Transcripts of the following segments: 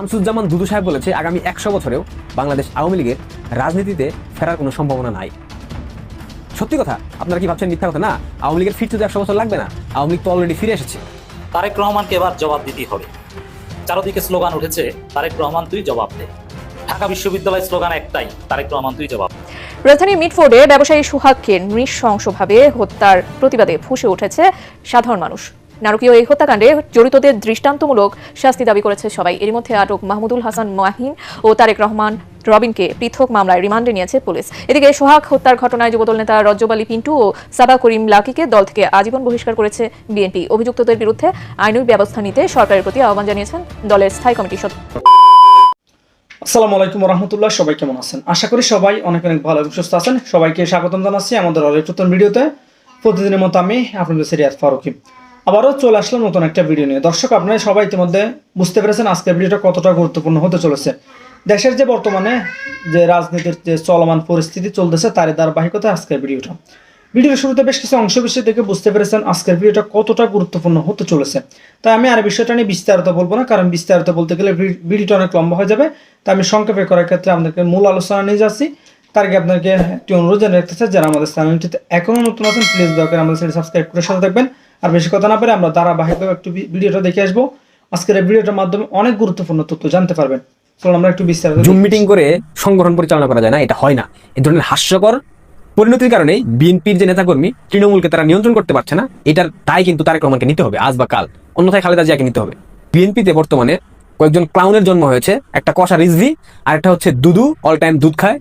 শামসুজ্জামান দুদু সাহেব বলেছে আগামী একশো বছরেও বাংলাদেশ আওয়ামী লীগের রাজনীতিতে ফেরার কোনো সম্ভাবনা নাই। সত্যি কথা আপনারা কি ভাবছেন মিথ্যা কথা? না আওয়ামী লীগের ফিরতে তো একশো বছর লাগবে না আওয়ামী লীগ তো অলরেডি ফিরে এসেছে। তারেক রহমানকে এবার জবাব দিতেই হবে। চারদিকে স্লোগান উঠেছে তারেক রহমান তুই জবাব দে। ঢাকা বিশ্ববিদ্যালয়ের স্লোগান একটাই তারেক রহমান তুই জবাব। রাজধানীর মিটফোর্ডে ব্যবসায়ী সুহাগকে নৃশংসভাবে হত্যার প্রতিবাদে ফুসে উঠেছে সাধারণ মানুষ। নারকীয় এই হত্যাকাণ্ডে জড়িতদের দৃষ্টান্তমূলক শাস্তি দাবি করেছে সবাই। এর মধ্যে আটক মাহমুদুল হাসান মাহিন ও তারেক রহমান রবিনকে পৃথক মামলায় রিমান্ডে নিয়েছে পুলিশ। এদিকে সোহাগ হত্যার ঘটনায় যুবদল নেতা রজ্জব আলী পিন্টু ও সাবা করিম লাকিকে দল থেকে আজীবন বহিষ্কার করেছে বিএনপি। অভিযুক্তদের বিরুদ্ধে আইনি ব্যবস্থা নিতে সরকারের প্রতি আহ্বান জানিয়েছেন দলের স্থায়ী কমিটির সদস্য আসসালামু আলাইকুম রহমতুল্লাহ সবাই কেমন আছেন? আশা করি সবাই অনেক অনেক ভালো এবং সুস্থ আছেন। সবাইকে স্বাগতম জানাচ্ছি আমাদের নতুন ভিডিওতে। প্রতিদিনের মতো আমি আপনাদের সিরিয়াস ফারুকি। আবারও চলে আসলাম নতুন একটা ভিডিও নিয়ে। দর্শক, আপনারা সবাই ইতিমধ্যে বুঝতে পেরেছেন আজকের ভিডিওটা কতটা গুরুত্বপূর্ণ হতে চলেছে। দেশের যে বর্তমানে যে রাজনীতির যে চলমান পরিস্থিতি চলতেছে, তারই ধারাবাহিকতায় আজকের ভিডিওটা ভিডিওর শুরুতে বেশ কিছু অংশ বিষয় থেকে বুঝতে পেরেছেন আজকের ভিডিওটা কতটা গুরুত্বপূর্ণ হতে চলেছে। তাই আমি আর বিষয়টা নিয়ে বিস্তারিত বলব না, কারণ বিস্তারিত বলতে গেলে ভিডিওটা অনেক লম্বা হয়ে যাবে। তাই আমি সংক্ষেপে করার ক্ষেত্রে আপনাদেরকে মূল আলোচনা নিয়ে যাচ্ছি। তার আগে আপনাদেরকে একটি অনুরোধ জানিয়ে রাখতে চাই, যারা আমাদের চ্যানেলটিতে এখনও নতুন আছেন প্লিজ দয়া করে আমাদের চ্যানেল সাবস্ক্রাইব করে সাথে থাকবেন। আর বেশি কথা না পারে আমরা ধারাবাহিকভাবে একটু ভিডিওটা দেখে আসব। আজকের এই ভিডিওটার মাধ্যমে অনেক গুরুত্বপূর্ণ তথ্য জানতে পারবেন। চলুন আমরা একটু বিস্তারিত জুম মিটিং করে সংগঠন পরিচালনা করা যায় না, এটা হয় না। এই ধরনের হাস্যকর পরিণতির কারণে বিএনপির যে নেতাকর্মী, তৃণমূলকে তারা নিয়ন্ত্রণ করতে পারছে না। এটার দায় কিন্তু তারেক রহমানকে নিতে হবে, আজ বা কাল। অন্যথায় খালেদা জিয়াকে নিতে হবে। বিএনপিতে বর্তমানে কয়েকজন ক্লাউনের জন্ম হয়েছে, একটা কষা রিজভি, আর একটা হচ্ছে দুদু অল টাইম দুধ খায়।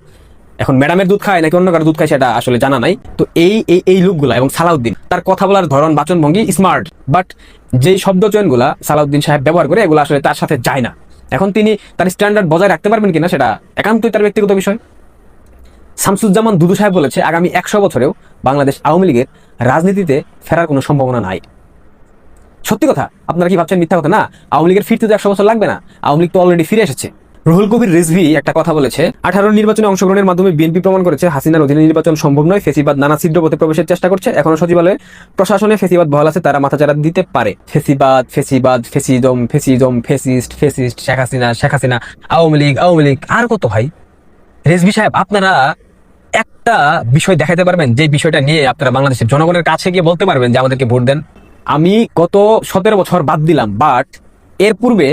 এখন ম্যাডামের দুধ খায় নাকি অন্য কারও দুধ খায় সেটা আসলে জানা নাই। তো এই এই এই লুকগুলা এবং সালাউদ্দিন, তার কথা বলার ধরন বাচনভঙ্গি স্মার্ট বাট যেই শব্দ চয়নগুলা সালাউদ্দিন সাহেব ব্যবহার করে, এগুলো আসলে তার সাথে যায় না। এখন তিনি তার স্ট্যান্ডার্ড বজায় রাখতে পারবেন কিনা সেটা একান্তই তার ব্যক্তিগত বিষয়। শামসুজ্জামান দুদু সাহেব বলেছে, আগামী একশো বছরেও বাংলাদেশ আওয়ামী লীগের রাজনীতিতে ফেরার কোনো সম্ভাবনা নাই। সত্যি কথা, আপনারা কি ভাবছেন মিথ্যা কথা? না, আওয়ামী লীগের ফিরতে তো একশো বছর লাগবে না। আওয়ামী লীগ তো অলরেডি ফিরে এসেছে। রুহুল কবির রিজভি একটা কথা বলেছে, আঠারো নির্বাচনে অংশগ্রহণের মাধ্যমে বিএনপি প্রমাণ করেছে হাসিনার অধীনে নির্বাচন সম্ভব নয়, ফেসিবাদ নানা ছিদ্র পথে প্রবেশের চেষ্টা করছে, এখনও সচিবালয়ে প্রশাসনে ফেসিবাদ বহাল আছে, তারা মাথা মাথাচাড়া দিতে পারে। ফেসিবাদ ফেসিবাদ, fascism fascism, fascist fascist, Sheikh Hasina Sheikh Hasina, Awami League Awami League, আর কত ভাই? রেজভি সাহেব, আপনারা একটা বিষয় দেখাতে পারবেন, যে বিষয়টা নিয়ে আপনারা বাংলাদেশের জনগণের কাছে গিয়ে বলতে পারবেন যে আমাদেরকে ভোট দেন। আমি গত সতেরো বছর বাদ দিলাম বাট এর পূর্বে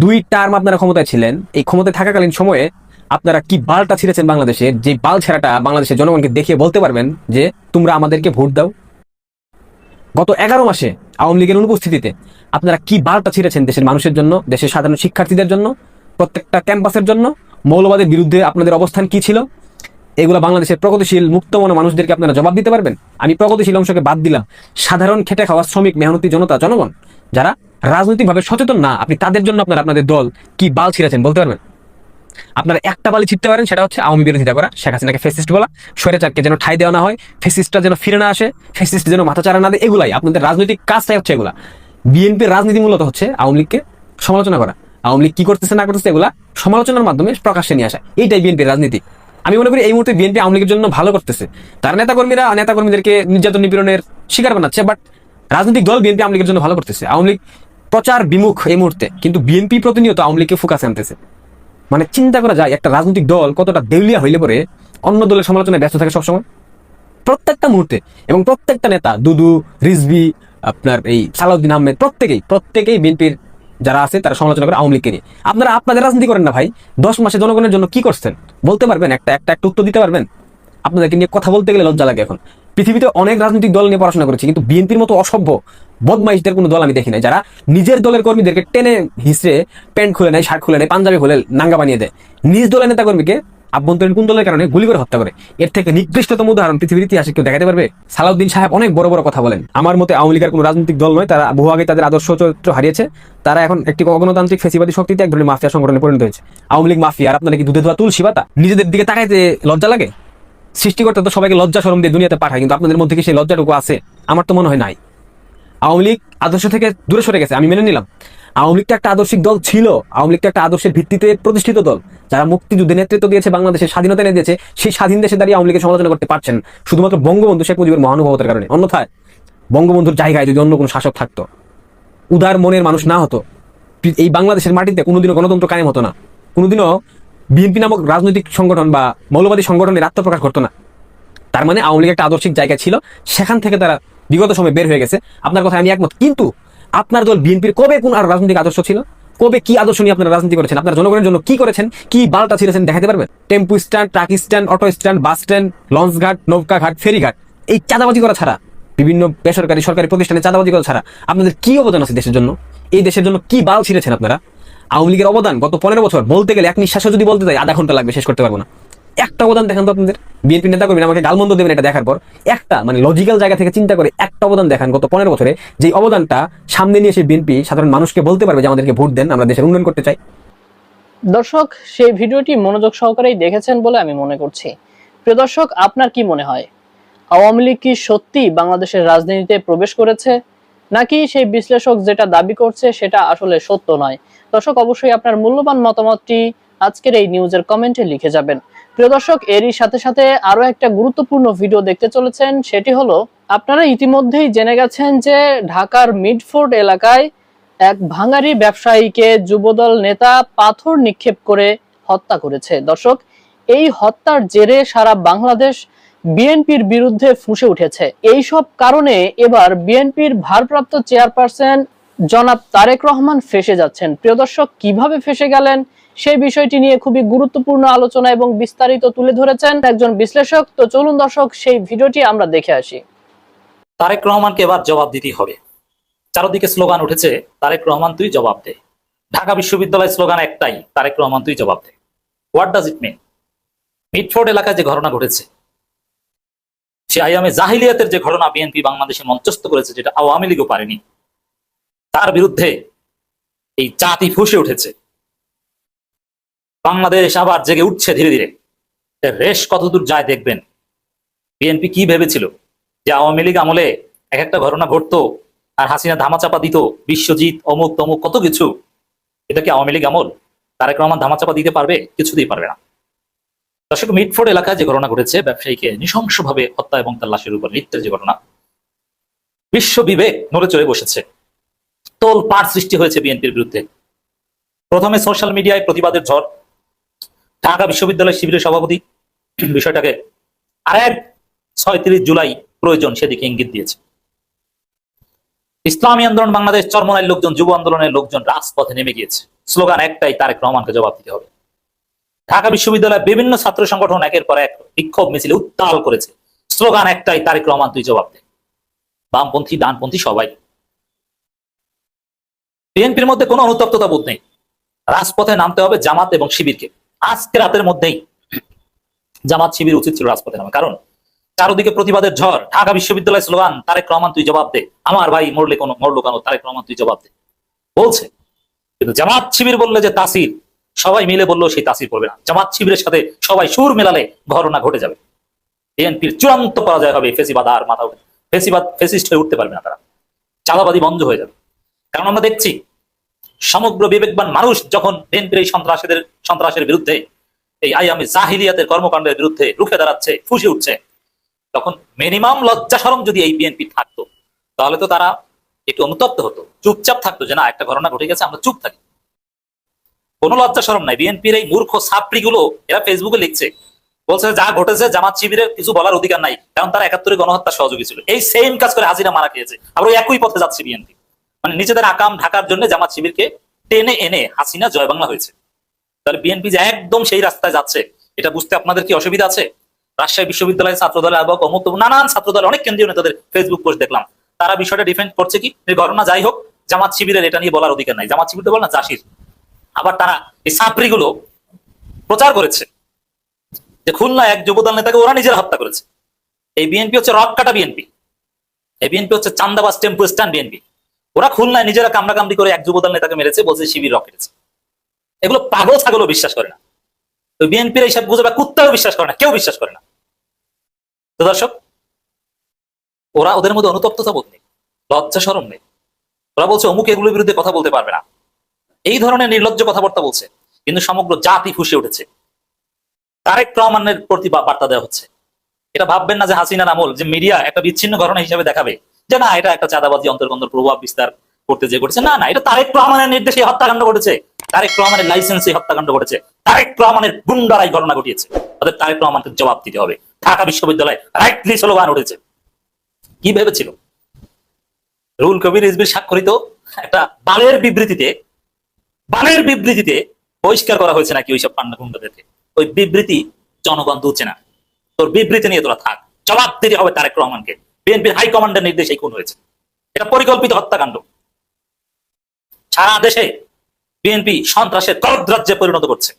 দুই টার্ম আপনারা ক্ষমতায় ছিলেন। এই ক্ষমতায় থাকাকালীন সময়ে আপনারা কি বালটা ছিঁড়েছেন বাংলাদেশের যে বাল ছেঁড়াটা বাংলাদেশের জনগণকে দেখিয়ে বলতে পারবেন যে, তোমরা আমাদেরকে ভোট দাও। গত এগারো মাসে আওয়ামী লীগের অনুপস্থিতিতে আপনারা কি বালটা ছিঁড়েছেন দেশের মানুষের জন্য, দেশের সাধারণ শিক্ষার্থীদের জন্য, প্রত্যেকটা ক্যাম্পাসের জন্য? মৌলবাদের বিরুদ্ধে আপনাদের অবস্থান কি ছিল? এগুলো বাংলাদেশের প্রগতিশীল, মুক্তমনা মানুষদেরকে আপনারা জবাব দিতে পারবেন? আমি প্রগতিশীল অংশকে বাদ দিলাম। সাধারণ খেটে খাওয়া শ্রমিক মেহনতি জনতা, জনগণ, যারা রাজনৈতিকভাবে সচেতন না, আপনি তাদের জন্য আপনারা, আপনাদের দল কি বাল ছিঁড়েছেন বলতে পারবেন? আপনারা একটা বালি ছিটতে পারেন, সেটা হচ্ছে আওয়ামী বিরোধিতা করা শেখ হাসিনাকে ফেসিস্ট বলা, স্বৈরাচারকে যেন ঠাই দেওয়া না হয় ফেসিস্টটা যেন ফিরে না আসে ফেসিস্ট যেন মাথা চারা না দেয়, এগুলাই আপনাদের রাজনৈতিক কাজটাই হচ্ছে এগুলা। বিএনপির রাজনীতি মূলত হচ্ছে আওয়ামী লীগকে সমালোচনা করা। আওয়ামী লীগ কি করতেছে, না করতেছে, এগুলা সমালোচনার মাধ্যমে প্রকাশ্যে নিয়ে আসা। এইটাই বিএনপির রাজনীতি। আমি মনে করি এই মুহূর্তে বিএনপি আওয়ামী লীগের জন্য ভালো করতেছে। তার নেতাকর্মীরা নেতাকর্মীদেরকে নির্যাতন নিপীড়নের শিকার বানাচ্ছে বাট রাজনৈতিক দল বিএনপি আওয়ামী লীগের জন্য ভালো করতেছে। আওয়ামী লীগ প্রচার বিমুখ এই মুহূর্তে। কিন্তু বিএনপি প্রতিনিয়ত আওয়ামী লীগকে ফোকাসে আনতেছে। মানে চিন্তা করা যায়, একটা রাজনৈতিক দল কতটা দেউলিয়া হইলে পরে অন্য দলের সমালোচনায় ব্যস্ত থাকে সবসময়? প্রত্যেকটা মুহূর্তে। এবং প্রত্যেকটা নেতা, দুদু, রিজভি, আপনার এই সালাউদ্দিন আহমেদ, প্রত্যেকেই প্রত্যেকেই বিএনপির যারা আছে, তারা সমালোচনা করে আওয়ামী লীগকে নিয়ে। আপনারা আপনাদের রাজনীতি করেন না ভাই। দশ মাসে জনগণের জন্য কি করছেন? বলতে পারবেন, একটা একটা একটা উত্তর দিতে পারবেন? আপনাদেরকে নিয়ে কথা বলতে গেলে লজ্জা লাগে এখন। পৃথিবীতে অনেক রাজনৈতিক দল নিয়ে পড়াশোনা করেছি, কিন্তু বিএনপির মতো অসভ্য বদমাইশদের কোনো দল আমি দেখি নাই। যারা নিজের দলের কর্মীদেরকে টেনে হিসড়ে প্যান্ট খুলে নেয়, শার্ট খুলে নেয়, পাঞ্জাবি খুলে নাঙ্গা বানিয়ে দেয়। নিজ দলের নেতা কর্মীকে আভ্যন্তরীণ কোন দলের কারণে গুলি করে হত্যা করে? এর থেকে নিকৃষ্টতম উদাহরণ পৃথিবীর ইতিহাসে কেউ দেখাতে পারবে? সালাউদ্দিন সাহেব অনেক বড় বড় কথা বলেন। আমার মতে আওয়ামী লীগের কোনো রাজনৈতিক দল নয়, তারা বহু আগে তাদের আদর্শ চরিত্র হারিয়েছে। তারা এখন একটি গণতান্ত্রিক ফেসিবাদী শক্তিতে এক ধরনের মাফিয়া সংগঠনে পরিণত হয়েছে। আওয়ামী লীগ মাফিয়া, আর আপনারা কি দুধে ধোয়া তুলসী পাতা? নিজেদের দিকে তাকাইতে লজ্জা লাগে? সৃষ্টিকর্তা তো সবাইকে লজ্জা সরম দিয়ে দুনিয়াতে পাঠায়, কিন্তু আপনাদের মধ্যে কি সেই লজ্জাটুকু আছে? আমার তো মনে হয় নাই। আওয়ামী লীগ আদর্শ থেকে দূরে সরে গেছে, আমি মেনে নিলাম। আওয়ামী লীগটা একটা আদর্শিক দল ছিল, আওয়ামী লীগটা একটা আদর্শের ভিত্তিতে প্রতিষ্ঠিত দল। যারা মুক্তিযুদ্ধে নেতৃত্ব দিয়েছে, বাংলাদেশের স্বাধীনতা এনে দিয়েছে, সেই স্বাধীন দেশে দাঁড়িয়ে আওয়ামী লীগের সমালোচনা করতে পারছেন। শুধুমাত্র বঙ্গবন্ধু শেখ মুজিবের মহানুভবতার কারণে। অন্যথায়, বঙ্গবন্ধুর জায়গায় যদি অন্য কোনো শাসক থাকতো, উদার মনের মানুষ না হতো, এই বাংলাদেশের মাটিতে কোনোদিনও গণতন্ত্র কায়েম হতো না। কোনোদিনও বিএনপি নামক রাজনৈতিক সংগঠন বা মৌলবাদী সংগঠনের আত্মপ্রকাশ ঘটতো না। তার মানে আওয়ামী লীগ একটা আদর্শিক জায়গা ছিল, সেখান থেকে তারা বিগত সময় বের হয়ে গেছে। আপনার কথা আমি একমত। কিন্তু আপনার দল বিএনপির কবে কোন আর রাজনৈতিক আদর্শ ছিল? কবে কি আদর্শ নিয়ে আপনারা রাজনীতি করেছেন? আপনার জনগণের জন্য কি করেছেন? কি বালটা ছিঁড়েছেন দেখাতে পারবেন? Tempo stand, truck stand, auto stand, bus stand launch ghat নৌকা ঘাট ফেরি ঘাট এই চাঁদাবাজি করা ছাড়া, বিভিন্ন বেসরকারি, সরকারি প্রতিষ্ঠানে চাঁদাবাজি করা ছাড়া আপনাদের কি অবদান আছে দেশের জন্য? এই দেশের জন্য কি বাল ছিঁড়েছেন আপনারা? আওয়ামী লীগের অবদান গত পনেরো বছর বলতে গেলে এক নিঃশ্বাসও যদি বলতে যাই, আধা ঘণ্টা লাগবে, শেষ করতে পারব না। একটা অবদান দেখান তো আপনাদের। বিএনপি নেতা করবেন আমাকে গালমন্দ দেবেন এটা দেখার পর। একটা মানে লজিক্যাল জায়গা থেকে চিন্তা করে একটা অবদান দেখান গত পনেরো বছরে। যে অবদানটা সামনে নিয়ে এসে বিএনপি সাধারণ মানুষকে বলতে পারবে যে আমাদেরকে ভোট দেন, আমরা দেশের উন্নয়ন করতে চাই। দর্শক, সেই ভিডিওটি মনোযোগ সহকারেই দেখেছেন বলে আমি মনে করছি। প্রিয় দর্শক, আপনার কি মনে হয়? আওয়ামী লীগ কি সত্যি বাংলাদেশের রাজনীতিতে প্রবেশ করেছে? নাকি সেই বিশ্লেষক যেটা দাবি করছে সেটা আসলে সত্য নয়? দর্শক, অবশ্যই আপনার মূল্যবান মতামতটি আজকের এই নিউজের কমেন্টে লিখে যাবেন। প্রিয় দর্শক, এরই সাথে সাথে আরও একটা গুরুত্বপূর্ণ ভিডিও দেখতে চলেছেন। সেটি হলো, আপনারা ইতিমধ্যেই জেনে গেছেন যে ঢাকার মিডফোর্ড এলাকায় এক ভাঙারি ব্যবসায়ীকে যুবদল নেতা পাথর নিক্ষেপ করে হত্যা করেছে। দর্শক, এই হত্যার জেরে সারা বাংলাদেশ বিএনপির বিরুদ্ধে ফুঁসে উঠেছে। এই সব কারণে এবার বিএনপির ভারপ্রাপ্ত চেয়ারপারসন জনাব তারেক রহমান ফেসে যাচ্ছেন। প্রিয় দর্শক, কীভাবে ফেসে গেলেন? সেই বিষয়টি নিয়ে খুবই গুরুত্বপূর্ণ আলোচনা এবং বিস্তারিত তুলে ধরেছেন একজন বিশ্লেষক। তো চলুন দর্শক, সেই ভিডিওটি আমরা দেখে আসি। তারেক রহমানকে এবার জবাব দিতেই হবে। চারদিকে স্লোগান উঠেছে, তারেক রহমান তুই জবাব দে। ঢাকা বিশ্ববিদ্যালয় স্লোগান একটাই, তারেক রহমান তুই জবাব দে। What does it mean Mitford এলাকায় যে ঘটনা ঘটেছে, সে আইয়ামে জাহিলিয়াতের যে ঘটনা বিএনপি বাংলাদেশে মঞ্চস্থ করেছে, যেটা আওয়ামী লীগও পারেনি, তার বিরুদ্ধে এই জাতি ফুসে উঠেছে। বাংলাদেশ আবার জেগে উঠছে ধীরে ধীরে। রেশ কতদূর যায় দেখবেন। বিএনপি কি ভেবেছিল? যে আওয়ামী লীগ আমলে এক একটা ঘটনা ঘটতো, আর হাসিনা ধামাচাপা দিত, বিশ্বজিৎ, অমুক, তমুক, কত কিছু। এটা কি আওয়ামী লীগ আমল? তারেক রহমান ধামাচাপা দিতে পারবে? কিছুতেই পারবে না। দর্শক মিটফোর্ড এলাকায় যে ঘটনা ঘটেছে, ব্যবসায়ীকে নৃশংসভাবে হত্যা এবং তার লাশের উপর নৃত্যের যে ঘটনা, বিশ্ব বিবেক নড়ে চড়ে বসেছে। তোল পার সৃষ্টি হয়েছে বিএনপির বিরুদ্ধে। প্রথমে সোশ্যাল মিডিয়ায় প্রতিবাদের ঝড় ঢাকা বিশ্ববিদ্যালয় শিবিরের সভাপতি। বিষয়টাকে আরেক ছয়ত্রিশ জুলাই প্রয়োজন সেদিকে ইঙ্গিত দিয়েছে। ইসলামী আন্দোলন বাংলাদেশ চরমনায় লোকজন, যুব আন্দোলনের লোকজন রাজপথে নেমে গিয়েছে। স্লোগান একটাই, তারেক রহমানকে জবাব দিতে হবে। ঢাকা বিশ্ববিদ্যালয়ের বিভিন্ন ছাত্র সংগঠন একের পর এক বিক্ষোভ মিছিলে উত্তাল করেছে। স্লোগান একটাই, তারেক রহমান, তুই জবাব দে। বামপন্থী, ডানপন্থী সবাই। বিএনপির মধ্যে কোনো অনুতপ্ততা বোধ নেই। রাজপথে নামতে হবে জামাত এবং শিবিরকে। আজকে রাতের মধ্যেই জামাত শিবির উচিত ছিল রাজপথে নামা। কারণ চারদিকে প্রতিবাদের ঝড়, ঢাকা বিশ্ববিদ্যালয় স্লোগান, তারেক রহমান তুই জবাব দে। আমার ভাই মরলে কোনো, মরলো কেন? তারেক রহমান তুই জবাব দে। বলছে। কিন্তু জামাত শিবির বললে যে তাসির, সবাই মিলে বলল সেই তাসির পড়বে না। জামাত শিবিরের সাথে সবাই সুর মেলালে ঘটনা ঘটে যাবে। বিএনপির চূড়ান্ত পরাজয় হবে ফেসিবাদ আর মাথা ফেসিবাদ ফেসিস্ট হয়ে উঠতে পারবে না তারা। চাঁদাবাদী বন্ধ হয়ে যাবে। কারণ আমরা দেখছি সমগ্র বিবেকবান মানুষ যখন বিএনপির এই সন্ত্রাসীদের, সন্ত্রাসের বিরুদ্ধে, এই আইয়ামি জাহিলিয়াতের কর্মকাণ্ডের বিরুদ্ধে রুখে দাঁড়াচ্ছে, ফুসে উঠছে, তখন মিনিমাম লজ্জা সরম যদি এই বিএনপি থাকতো, তাহলে তো তারা একটু অনুতপ্ত হতো। চুপচাপ থাকতো যে না, একটা ঘটনা ঘটে গেছে, আমরা চুপ থাকি। কোনো লজ্জা সরম নাই বিএনপির এই মূর্খ ছাত্রী গুলো এরা ফেসবুকে লিখছে। বলছে, যা ঘটেছে, জামাত শিবিরের কিছু বলার অধিকার নাই। কারণ তারা একাত্তরে গণহত্যা সহযোগী ছিল। এই সেম কাজ করে হাজিরা মারা খেয়েছে। আবার একই পথে যাচ্ছে বিএনপি মানে নিজেদের আকাম ঢাকার জন্য জামাত শিবিরকে টেনে এনে হাসিনা জয় বাংলা হয়েছে। তাহলে বিএনপি যে একদম সেই রাস্তায় যাচ্ছে, এটা বুঝতে আপনাদের কি অসুবিধা আছে? রাজশাহী বিশ্ববিদ্যালয়ের ছাত্র দলের আবহাওয়া অমুক নানান ছাত্র দলের অনেক কেন্দ্রীয় নেতাদের ফেসবুক পোস্ট দেখলাম। তারা বিষয়টা ডিফেন্ড করছে কি? ঘটনা যাই হোক, জামাত শিবিরের এটা নিয়ে বলার অধিকার নাই। জামাত শিবির তো বল না, জাসির। আবার তারা এই সাপড়িগুলো প্রচার করেছে যে খুলনা এক যুবদল নেতাকে ওরা নিজেরা হত্যা করেছে। এই বিএনপি হচ্ছে রক কাটা বিএনপি। এই বিএনপি হচ্ছে চান্দাবাস টেম্পু স্ট্যান্ড বিএনপি। ওরা খুলনায় নিজেরা কামড়া কামড়ি করে এক যুবদল নেতাকে মেরেছে, বলছে শিবির রক এগুলো পাগল ছাগলও বিশ্বাস করে না। তো বিএনপির এইসব গুজবে কুত্তাও বিশ্বাস করে না, কেউ বিশ্বাস করে না। তো দর্শক, ওরা ওদের মধ্যে অনুতপ্ততা বোধ নেই, লজ্জা সরম নেই। ওরা বলছে, অমুক এগুলোর বিরুদ্ধে কথা বলতে পারবে না। এই ধরনের নির্লজ্জ কথাবার্তা বলছে, কিন্তু সমগ্র জাতি ফুসে উঠেছে। তারেক রহমানের প্রতি বার্তা দেওয়া হচ্ছে। এটা ভাববেন না যে হাসিনার আমল, যে মিডিয়া একটা বিচ্ছিন্ন ঘটনা হিসেবে দেখাবে। যে না, এটা একটা চাঁদাবাজি অন্তর্গন্ধ প্রভাব বিস্তার করতে যে ঘটেছে। না না, এটা তারেক রহমানের নির্দেশে হত্যাকাণ্ড ঘটেছে। তারেক রহমানের লাইসেন্সে হত্যাকাণ্ড ঘটেছে। তারেক রহমানের গুন্ডারাই ঘটনা ঘটিয়েছে। তাদের তারেক রহমানকে জবাব দিতে হবে। ঢাকা বিশ্ববিদ্যালয়ে রাইটলি স্লোগান উঠেছে। কি ভেবেছিল? রুল কবির রিজবির স্বাক্ষরিত একটা বালের বিবৃতিতে বালের বিবৃতিতে বহিষ্কার করা হয়েছে নাকি ওইসব পান্ডা গুন্ডাদেরকে? ওই বিবৃতি জনগণ দুচ্ছে না। তোর বিবৃতি নিয়ে তোরা থাক। জবাব দিতে হবে তারেক রহমানকে। বিএনপির হাইকমান্ডের নির্দেশে খুন হয়েছে। এটা পরিকল্পিত হত্যাকাণ্ড। সারা দেশে বিএনপি সন্ত্রাসের করদ্রাজ্যে পরিণত করছে।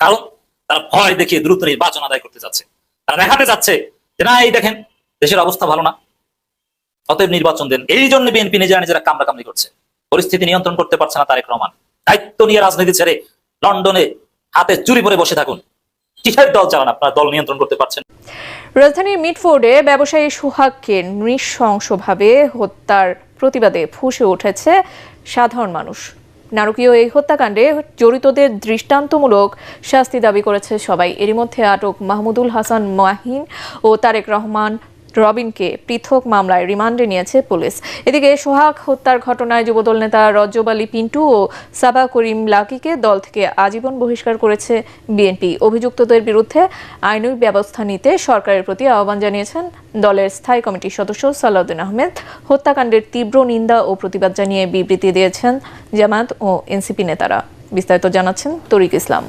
কারণ তারা ভয় দেখিয়ে দ্রুত নির্বাচন আদায় করতে যাচ্ছে। তারা দেখাতে যাচ্ছে যে, না, এই দেখেন, দেশের অবস্থা ভালো না। অতএব নির্বাচন দেন। এই জন্য বিএনপি নিজেরা নিজেরা কামড়া কামড়ি করছে। পরিস্থিতি নিয়ন্ত্রণ করতে পারছে না তারেক রহমান। দায়িত্ব নিয়ে রাজনীতি ছেড়ে লন্ডনে হাতে চুরি পরে বসে থাকুন। কিসের দল চালান আপনারা? দল নিয়ন্ত্রণ করতে পারছেন রাজধানীর মিটফোর্ডে ব্যবসায়ী সোহাগকে নৃশংসভাবে হত্যার প্রতিবাদে ফুঁসে উঠেছে সাধারণ মানুষ। নারকীয় এই হত্যাকাণ্ডে জড়িতদের দৃষ্টান্তমূলক শাস্তি দাবি করেছে সবাই। এরই মধ্যে আটক মাহমুদুল হাসান মাহিন ও তারেক রহমান রবিনকে পৃথক মামলায় রিমান্ডে নিয়েছে পুলিশ। এদিকে সোহাগ হত্যার ঘটনায় যুবদল নেতা রজ্জব আলী পিন্টু ও সাবা করিম লাকিকে দল থেকে আজীবন বহিষ্কার করেছে বিএনপি। অভিযুক্তদের বিরুদ্ধে আইনি ব্যবস্থা নিতে সরকারের প্রতি আহ্বান জানিয়েছেন দলের স্থায়ী কমিটির সদস্য সালাউদ্দিন আহমেদ। হত্যাকাণ্ডের তীব্র নিন্দা ও প্রতিবাদ জানিয়ে বিবৃতি দিয়েছেন জামায়াত ও এনসিপি নেতারা। বিস্তারিত জানাচ্ছেন তরিক ইসলাম।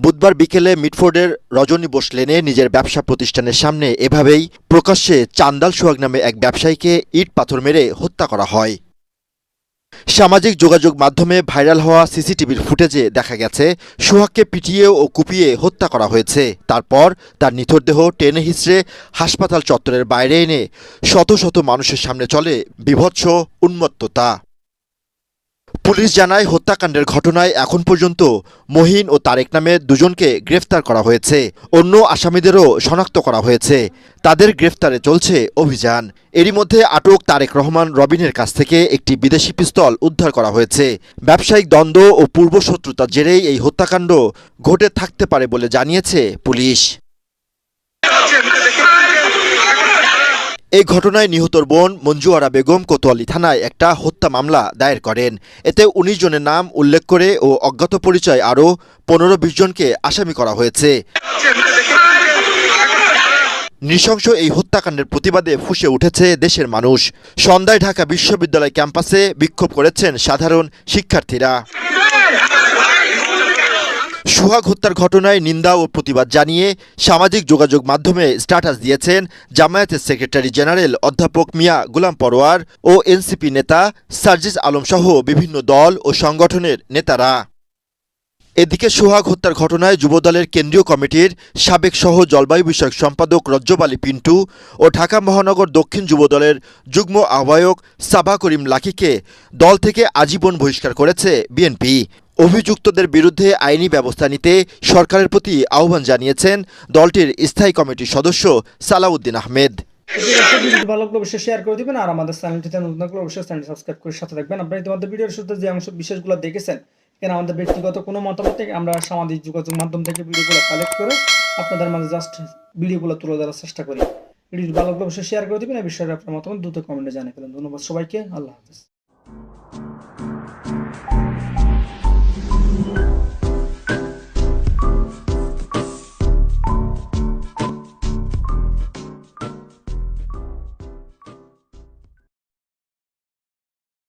বুধবার বিকেলে মিটফোর্ডের রজনী বোস লেনে নিজের ব্যবসা প্রতিষ্ঠানের সামনে এভাবেই প্রকাশ্যে চান্দাল সোহাগ নামে এক ব্যবসায়ীকে ইট পাথর মেরে হত্যা করা হয়। সামাজিক যোগাযোগ মাধ্যমে ভাইরাল হওয়া সিসিটিভির ফুটেজে দেখা গেছে, সোহাগকে পিটিয়ে ও কুপিয়ে হত্যা করা হয়েছে। তারপর তার নিথর দেহ টেনে হিসড়ে হাসপাতাল চত্বরের বাইরে এনে শত শত মানুষের সামনে চলে বিভৎস উন্মত্ততা। পুলিশ জানায় হত্যাকাণ্ডের ঘটনায় এখন পর্যন্ত মহিন ও তারেক নামে দুজনকে গ্রেফতার করা হয়েছে। অন্য আসামিদেরও শনাক্ত করা হয়েছে। তাদের গ্রেফতারে চলছে অভিযান। এরই মধ্যে আটক তারেক রহমান রবিনের কাছ থেকে একটি বিদেশি পিস্তল উদ্ধার করা হয়েছে। ব্যবসায়িক দ্বন্দ্ব ও পূর্বশত্রুতার জেরেই এই হত্যাকাণ্ড ঘটে থাকতে পারে বলে জানিয়েছে পুলিশ। এই ঘটনায় নিহতর বোন মঞ্জুয়ারা বেগম কোতোয়ালি থানায় একটা হত্যা মামলা দায়ের করেন। এতে উনিশ জনের নাম উল্লেখ করে ও অজ্ঞাত পরিচয় আরও পনেরো বিশ জনকে আসামি করা হয়েছে। নৃশংস এই হত্যাকাণ্ডের প্রতিবাদে ফুসে উঠেছে দেশের মানুষ। সন্ধ্যায় ঢাকা বিশ্ববিদ্যালয় ক্যাম্পাসে বিক্ষোভ করেছেন সাধারণ শিক্ষার্থীরা। সোহাগ হত্যার ঘটনায় নিন্দা ও প্রতিবাদ জানিয়ে সামাজিক যোগাযোগ মাধ্যমে স্ট্যাটাস দিয়েছেন জামায়াতের সেক্রেটারি জেনারেল অধ্যাপক মিয়া গোলাম পরোয়ার ও এনসিপি নেতা সার্জিস আলম সহ বিভিন্ন দল ও সংগঠনের নেতারা। এদিকে সোহাগ হত্যার ঘটনায় যুবদলের কেন্দ্রীয় কমিটির সাবেক সহ জলবায়ু বিষয়ক সম্পাদক রজ্জব পিন্টু ও ঢাকা মহানগর দক্ষিণ যুবদলের যুগ্ম আহ্বায়ক সাবা করিম লাকিকে দল থেকে আজীবন বহিষ্কার করেছে বিএনপি। অভিযুক্তদের বিরুদ্ধে আইনি ব্যবস্থা নিতে সরকারের প্রতি আহ্বান জানিয়েছেন দলটির স্থায়ী কমিটির সদস্য সালাউদ্দিন আহমেদ। দেখেছেন আমাদের ব্যক্তিগত কোনো মতামত আমরা সামাজিক যোগাযোগ মাধ্যম থেকে কালেক্ট করে আপনাদের মাঝে জাস্ট তুলে চেষ্টা করি। শেয়ার করে বিষয়ে আপনার মতামত দ্রুত কমেন্টে জানিয়ে ফেলেন। ধন্যবাদ সবাইকে, আল্লাহ হাফেজ।